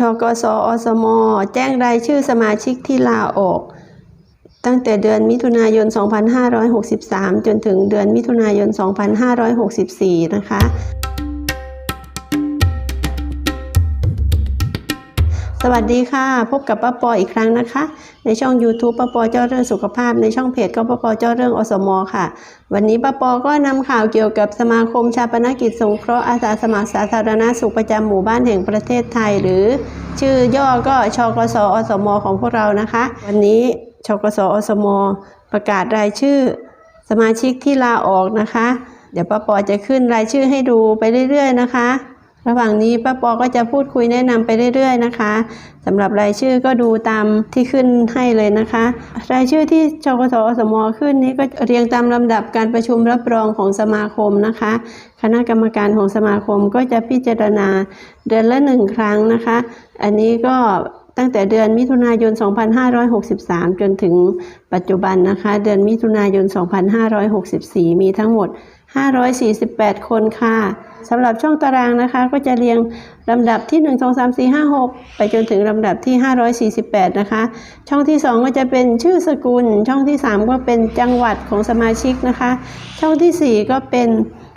ชกสอสม แจ้งรายชื่อสมาชิกที่ลาออก ตั้งแต่เดือนมิถุนายน 2563 จนถึงเดือนมิถุนายน 2564 นะคะ สวัสดีค่ะ พบกับป้าปออีกครั้งนะคะ ในช่อง YouTube ป้าปอเจ้าเรื่องสุขภาพในช่องเพจก็ป้าปอเจ้าเรื่องอสมอค่ะ วันนี้ป้าปอก็นำข่าวเกี่ยวกับสมาคมชาปนกิจสงเคราะห์อาสาสมัครสาธารณสุขประจำหมู่บ้านแห่งประเทศไทย หรือ ชื่อย่อก็ชกสอสมอของพวกเรานะคะ วันนี้ชกสอสมอประกาศรายชื่อ สมาชิกที่ลาออกนะคะ เดี๋ยวป้าปอจะขึ้นรายชื่อให้ดูไปเรื่อย ๆ นะคะ ระหว่างนี้ป้าปอก็จะพูดคุยแนะนำไปเรื่อยๆนะคะสำหรับรายชื่อก็ดูตามที่ขึ้นให้เลยนะคะ รายชื่อที่ชกสอสมอขึ้นนี้ก็เรียงตามลำดับการประชุมรับรองของสมาคมนะคะ คณะกรรมการของสมาคมก็จะพิจารณาเดือนละหนึ่งครั้งนะคะ อันนี้ก็ ตั้งแต่เดือนมิถุนายน 2563 จนถึงปัจจุบันนะคะ เดือนมิถุนายน 2564 มีทั้งหมด 548 คนค่ะสำหรับช่องตารางนะคะ ก็จะเรียงลำดับที่ 1 2 3 4 5 6 ไปจนถึงลำดับที่ 548 นะคะ ช่องที่ 2 ก็จะเป็นชื่อสกุล ช่องที่ 3 ก็เป็นจังหวัดของสมาชิกนะคะ ช่องทีสี่4 ก็เป็น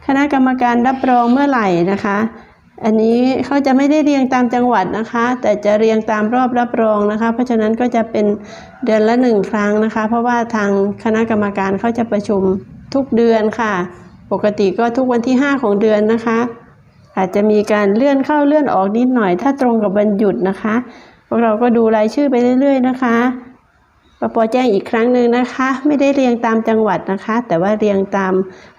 คณะกรรมการรับรองเมื่อไหร่นะคะ อันนี้เขาจะไม่ได้เรียงตามจังหวัดนะคะ แต่จะเรียงตามรอบรับรองนะคะ เพราะฉะนั้นก็จะเป็นเดือนละหนึ่งครั้งนะคะ เพราะว่าทางคณะกรรมการเขาจะประชุมทุกเดือนค่ะ ปกติก็ทุกวันที่ 5 ของเดือนนะคะ อาจจะมีการเลื่อนเข้าเลื่อนออกนิดหน่อย ถ้าตรงกับวันหยุดนะคะ พวกเราก็ดูรายชื่อไปเรื่อย ๆ นะคะ ปปแจ้งอีกครั้งหนึ่งนะคะ ไม่ได้เรียงตามจังหวัดนะคะ แต่ว่าเรียงตาม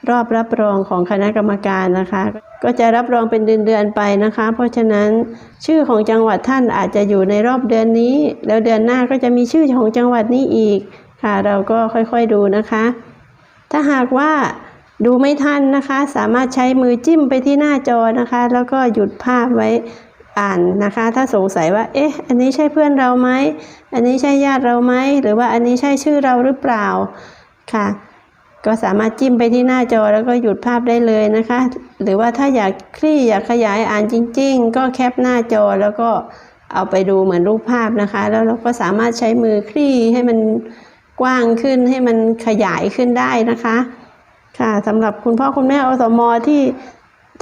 รอบรับรองของคณะกรรมการนะคะ ก็จะรับรองเป็นเดือนๆไปนะคะ เพราะฉะนั้นชื่อของจังหวัดท่านอาจจะอยู่ในรอบเดือนนี้ แล้วเดือนหน้าก็จะมีชื่อของจังหวัดนี้อีกค่ะ เราก็ค่อยๆดูนะคะ ถ้าหากว่าดูไม่ทันนะคะ สามารถใช้มือจิ้มไปที่หน้าจอนะคะ แล้วก็หยุดภาพไว้ อ่านนะคะ ถ้าสงสัยว่า เอ๊ะ อันนี้ใช่เพื่อนเราไหม อันนี้ใช่ญาติเราไหม หรือว่าอันนี้ใช่ชื่อเราหรือเปล่า ค่ะ ก็สามารถจิ้มไปที่หน้าจอแล้วก็หยุดภาพได้เลยนะคะ หรือว่าถ้าอยากคลี่อยากขยายอ่านจริง ๆ ก็แคปหน้าจอแล้วก็เอาไปดูเหมือนรูปภาพนะคะ แล้วเราก็สามารถใช้มือคลี่ให้มันกว้างขึ้นให้มันขยายขึ้นได้นะคะ ค่ะสำหรับคุณพ่อคุณแม่อสมอที่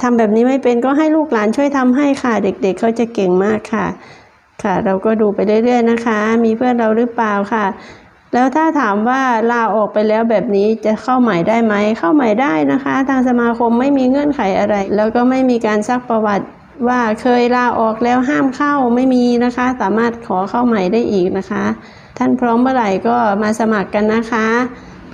ทำแบบนี้ไม่เป็นก็ให้ลูกหลานช่วยทำให้ค่ะ เด็กๆเขาจะเก่งมากค่ะ ค่ะเราก็ดูไปเรื่อยๆนะคะ มีเพื่อนเราหรือเปล่าค่ะ แล้วถ้าถามว่าลาออกไปแล้วแบบนี้จะเข้าใหม่ได้ไหมเข้าใหม่ได้นะคะ ทางสมาคมไม่มีเงื่อนไขอะไร แล้วก็ไม่มีการซักประวัติว่าเคยลาออกแล้วห้ามเข้าไม่มีนะคะ สามารถขอเข้าใหม่ได้อีกนะคะ ท่านพร้อมเมื่อไหร่ก็มาสมัครกันนะคะ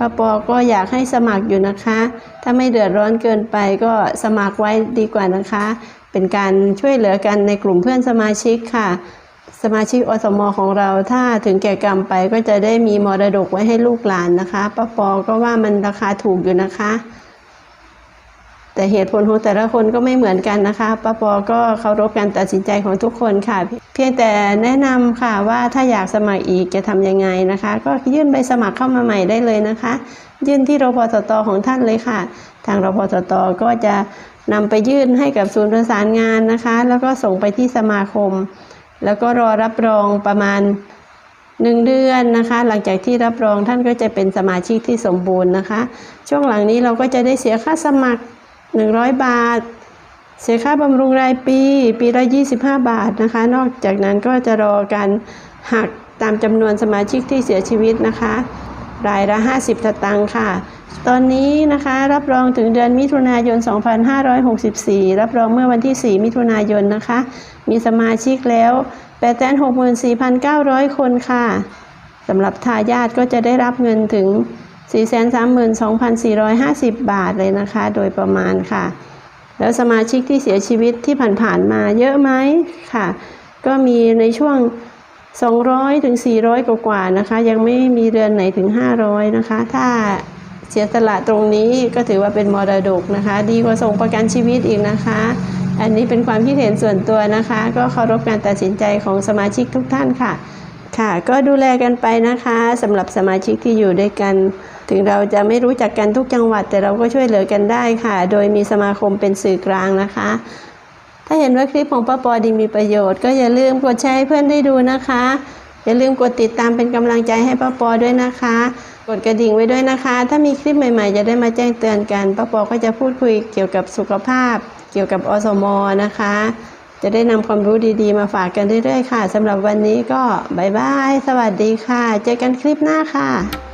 ป้าปอก็อยากให้สมัครอยู่นะคะ ถ้าไม่เดือดร้อนเกินไปก็สมัครไว้ดีกว่านะคะ เป็นการช่วยเหลือกันในกลุ่มเพื่อนสมาชิกค่ะ สมาชิกอสมอของเราถ้าถึงแก่กรรมไปก็จะได้มีมรดกไว้ให้ลูกหลานนะคะป้าปอก็ว่ามันราคาถูกอยู่นะคะ แต่เหตุผลของแต่ละคนก็ไม่เหมือนกันนะคะป้าปอก็เคารพการตัดสินใจของทุกคนค่ะ พียงแต่แนะนำค่ะว่าถ้าอยากสมัครอีกจะทำยังไงนะคะ ก็ยื่นใบสมัครเข้ามาใหม่ได้เลยนะคะ ยื่นที่รพสตของท่านเลยค่ะ ทางรพสตก็จะนำไปยื่นให้กับศูนย์ประสานงานนะคะ แล้วก็ส่งไปที่สมาคม แล้วก็รอรับรองประมาณหนึ่งเดือนนะคะ หลังจากที่รับรองท่านก็จะเป็นสมาชิกที่สมบูรณ์นะคะ ช่วงหลังนี้เราก็จะได้เสียค่าสมัคร 100 บาท เสียค่าบำรุงรายปีปีละ 25 บาทนะคะ นอกจากนั้นก็จะรอการหักตามจำนวนสมาชิกที่เสียชีวิตนะคะ รายละ 50สตางค์ค่ะ ตอนนี้นะคะรับรองถึงเดือนมิถุนายน 2564 รับรองเมื่อวันที่ 4 มิถุนายนนะคะ มีสมาชิกแล้ว864,900 คนค่ะสำหรับทายาทก็จะได้รับเงินถึง 432,450 บาทเลยนะคะ โดยประมาณค่ะ แล้วสมาชิกที่เสียชีวิตที่ผ่านๆมาเยอะไหมค่ะ ก็มีในช่วง 200ถึง400 กว่าๆนะคะ ยังไม่มีเดือนไหนถึง 500 นะคะ ถ้าเสียสละตรงนี้ก็ถือว่าเป็นมรดกนะคะ ดีกว่าส่งประกันชีวิตอีกนะคะ อันนี้เป็นความคิดเห็นส่วนตัวนะคะ ก็เคารพการตัดสินใจของสมาชิกทุกท่านค่ะ ค่ะ ก็ดูแลกันไปนะคะสำหรับสมาชิกที่อยู่ด้วยกัน ถึงเราจะไม่รู้จักกันทุกจังหวัด แต่เราก็ช่วยเหลือกันได้ค่ะ โดยมีสมาคมเป็นสื่อกลางนะคะ ถ้าเห็นว่าคลิปของป้าปอดีมีประโยชน์ ก็อย่าลืมกดแชร์ให้เพื่อนได้ดูนะคะ อย่าลืมกดติดตามเป็นกำลังใจให้ป้าปอด้วยนะคะ กดกระดิ่งไว้ด้วยนะคะ ถ้ามีคลิปใหม่ๆ จะได้มาแจ้งเตือนกันป้าปอก็จะพูดคุยเกี่ยวกับสุขภาพ เกี่ยวกับอสมนะคะ จะได้นำความรู้ดีๆ มาฝากกันเรื่อยๆค่ะสำหรับวันนี้ก็บายบาย สวัสดีค่ะ เจอกันคลิปหน้าค่ะ